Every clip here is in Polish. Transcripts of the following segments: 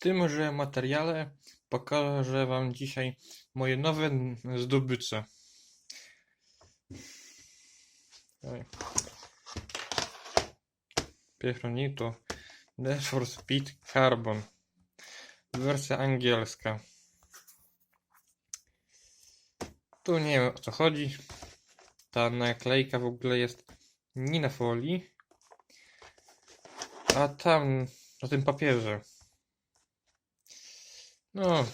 tymże materiale pokażę Wam dzisiaj moje nowe zdobycze. Oj. Pierwszy nie to Need for Speed Carbon. Wersja angielska. Tu nie wiem o co chodzi. Ta naklejka w ogóle jest nie na folii, a tam na tym papierze. No.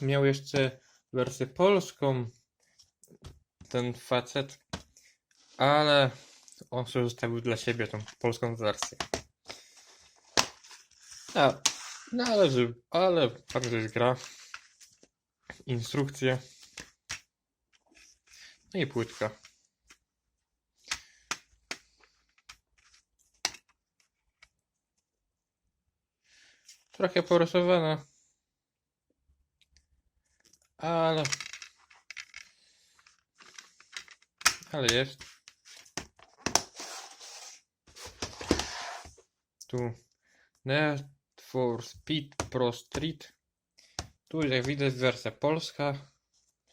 Miał jeszcze wersję polską ten facet, ale on sobie zostawił dla siebie tą polską wersję. A, należy, ale tam jest gra. Instrukcje. No i płytka. Trochę porysowana. Ale... Ale jest. Tu Need for Speed Pro Street. Tu jak widać wersja polska,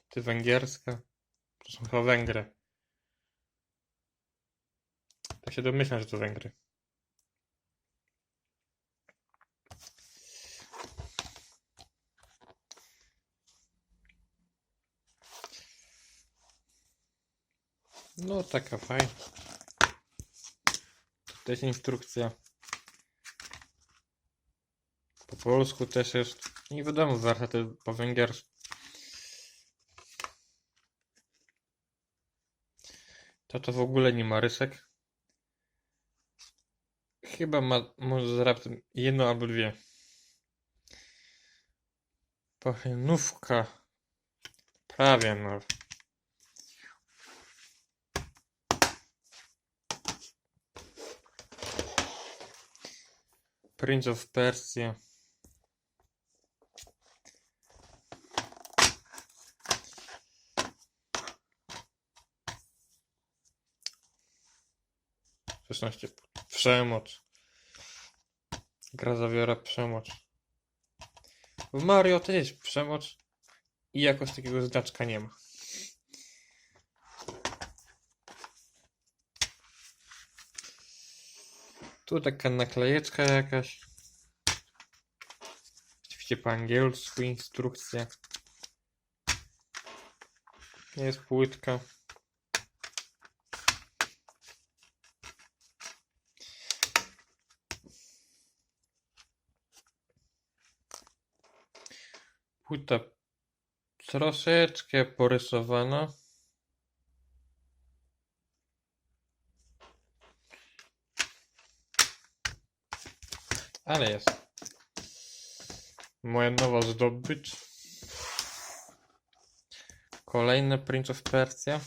czy węgierska. To są chyba Węgry. Tak się domyślam, że to Węgry. No taka fajna. To jest instrukcja. Po polsku też jest. Nie wiadomo, wersja to po węgiersku. To to w ogóle nie ma rysek. Chyba ma może raptem jedno albo dwie. Pochenówka. Prawie no. Prince of Persia. Szesnaście. Przemoc. Gra zawiera przemoc. W Mario też jest przemoc i jakoś takiego znaczka nie ma. Tu taka naklejeczka jakaś. Oczywiście po angielsku instrukcja. Jest płytka. Płyta troszeczkę porysowana. Ale jest. Moja nowa zdobycz. Kolejny Prince of Persia.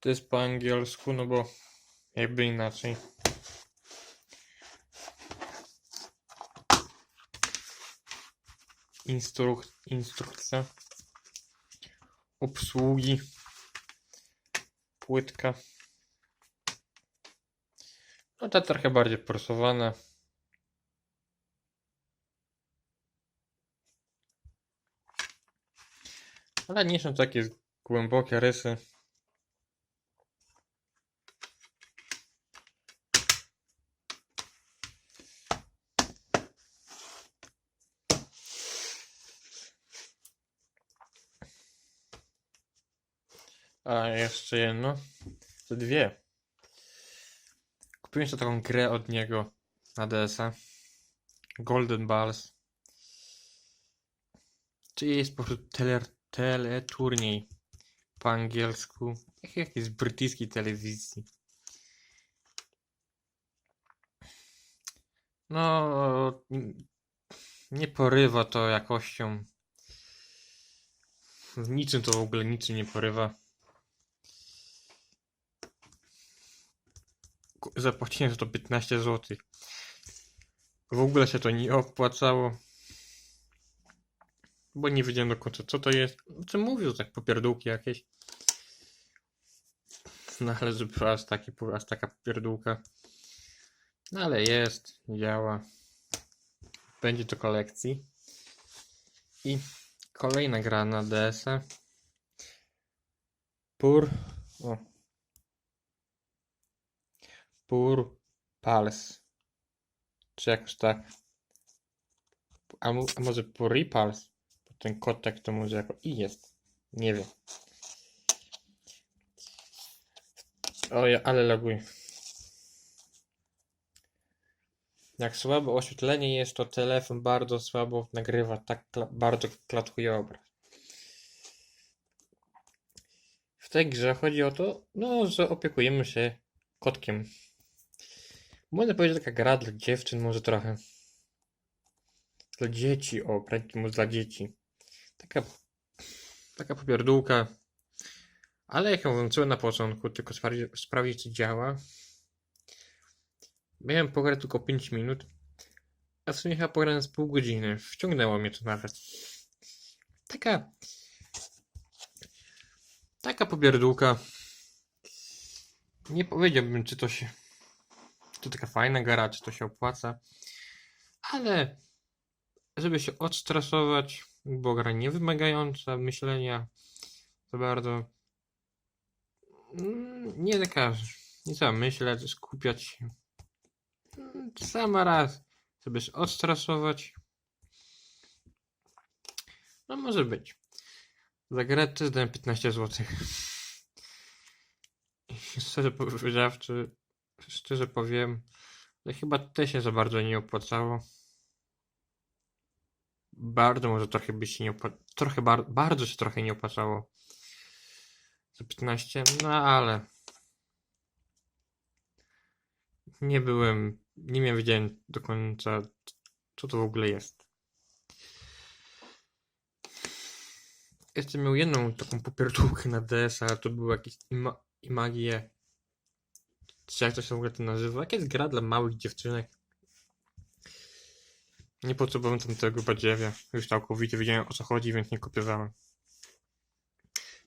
To jest po angielsku, no bo jakby inaczej. Instruk instrukcja obsługi płytka. No ta trochę bardziej porsowana. Ale nie są takie głębokie rysy. A jeszcze jedno. To dwie. Kupiłem sobie taką grę od niego na DS-a. Golden Balls. Czyli jest po prostu tele, teleturniej po angielsku. Jak z brytyjskiej telewizji. No, nie porywa to jakością. Niczym to w ogóle niczym nie porywa. Zapłaciłem za to 15 zł. W ogóle się to nie opłacało. Bo nie wiedziałem do końca co to jest. Co mówił, tak popierdółki jakieś. No ale aż, taki, aż taka pierdółka. No ale jest, działa. Będzie to kolekcji. I kolejna gra na DS-a. Pur. O. Pur Pals. Czy jakoś tak. A, mu- a może Puri Pals? Bo ten kotek to może jako i jest. Nie wiem. Oj, ale laguje. Jak słabo oświetlenie jest, to telefon bardzo słabo nagrywa, tak kla bardzo klatkuje obraz. W tej grze chodzi o to, no, że opiekujemy się kotkiem. Można powiedzieć, taka gra dla dziewczyn, może trochę. Dla dzieci, o, prędzej może dla dzieci. Taka, taka popierdółka. Ale jak ją włączyłem na początku, tylko sprawdzić, sprawdzić czy działa. Miałem pograć tylko 5 minut, a w sumie chyba pograłem z pół godziny. Wciągnęło mnie to nawet. Taka... Taka popierdółka. Nie powiedziałbym, czy to się... To taka fajna gra, czy to się opłaca. Ale... Żeby się odstresować, bo gra niewymagająca myślenia za bardzo. Mm, Nie taka, nie trzeba myśleć, skupiać się. Sama raz, żeby się odstresować. No może być. Za grę też dałem 15 zł. Szczerze powiedziawszy, szczerze powiem, że chyba też się za bardzo nie opłacało. Bardzo może trochę by się nie opłacało. Trochę bar bardzo się trochę nie opłacało. Za 15, no ale nie byłem, nie miałem wiedziałem do końca, co to w ogóle jest. Jeszcze miał jedną taką popierdółkę na DS, ale to były jakieś ima imagie. Czy jak to się w ogóle to nazywa? Jakaś gra dla małych dziewczynek. Nie potrzebowałem tam tego badziewia. Już całkowicie wiedziałem o co chodzi, więc nie kopiowałem.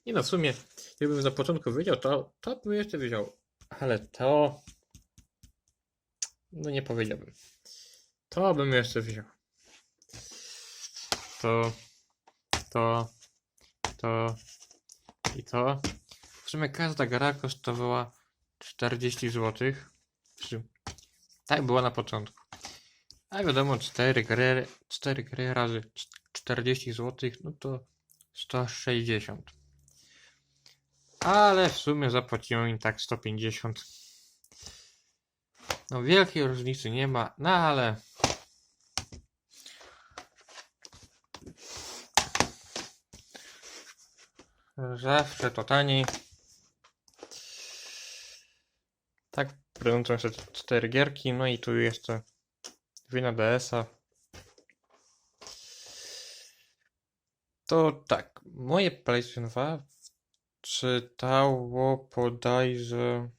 Nie no, w sumie, gdybym na początku wiedział, to, to bym jeszcze wiedział. Ale to... No nie powiedziałbym. To bym jeszcze wziął. To... To... To... I to... W sumie każda gra kosztowała 40 zł. Tak była na początku. A wiadomo, 4 gry, 4 gry razy cz- 40 zł, no to 160. Ale w sumie zapłaciłem im tak 150. No wielkiej różnicy nie ma, no ale zawsze to taniej. Tak, prezentują się cztery gierki, no i tu jeszcze wina DS-a. To tak, moje PlayStation 2 czytało bodajże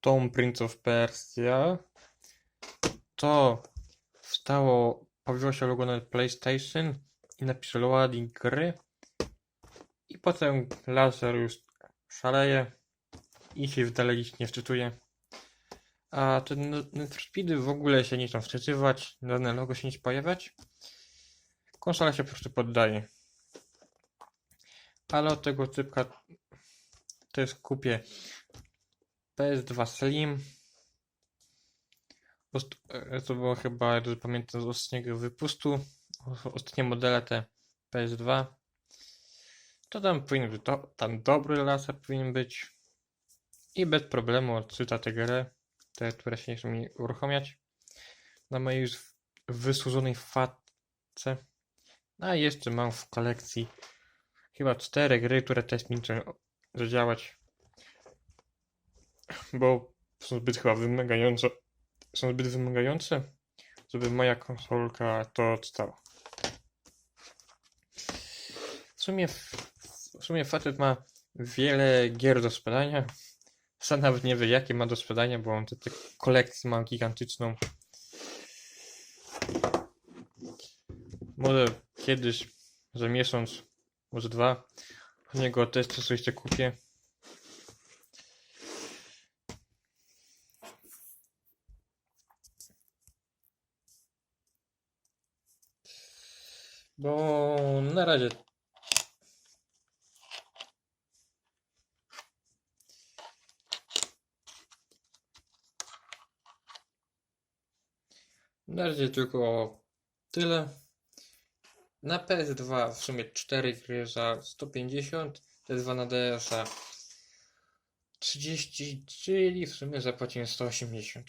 Tom Prince of Persia. To wstało, pojawiło się logo na PlayStation i napisał loading gry. I potem laser już szaleje i się w dalej nie wczytuje. A te Speedy w ogóle się nie chcą wczytywać, żadne logo się nie pojawiać. Konsola się po prostu poddaje. Ale od tego typka też kupię PS2 Slim. E, To było chyba, pamiętam, z ostatniego wypustu. Ostatnie modele te PS2. To tam powinien być, to, tam dobry laser powinien być. I bez problemu odczyta tę grę, te, które się nie chcą mi uruchamiać. Na mojej już wysłużonej fatce. A jeszcze mam w kolekcji chyba cztery gry, które też chcą zadziałać. Bo są zbyt chyba wymagające. Są zbyt wymagające, żeby moja konsolka to czytała. W sumie, sumie facet ma wiele gier do sprzedania. Sam nawet nie wie, jakie ma do sprzedania, bo on te, te kolekcję ma gigantyczną. Może kiedyś, za miesiąc, może dwa, od niego też coś jeszcze kupię. Bo na razie Na razie tylko tyle. Na PS2 w sumie 4 gry za 150, te dwa na DS za 30, czyli w sumie zapłaciłem 180.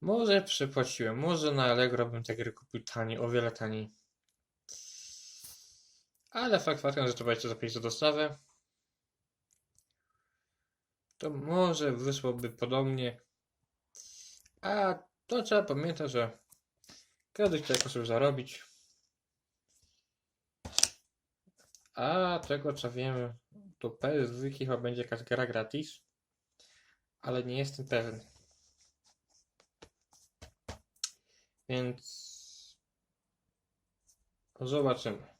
Może przepłaciłem, może na Allegro bym te gry kupił taniej, o wiele taniej. Ale fakt faktem, że trzeba jeszcze zapłacić za dostawę, to może wyszłoby podobnie. A to trzeba pamiętać, że każdy chce jakoś sobie zarobić. A tego co wiemy, to PS2 chyba będzie jakaś gra gratis, ale nie jestem pewny. Więc zobaczymy.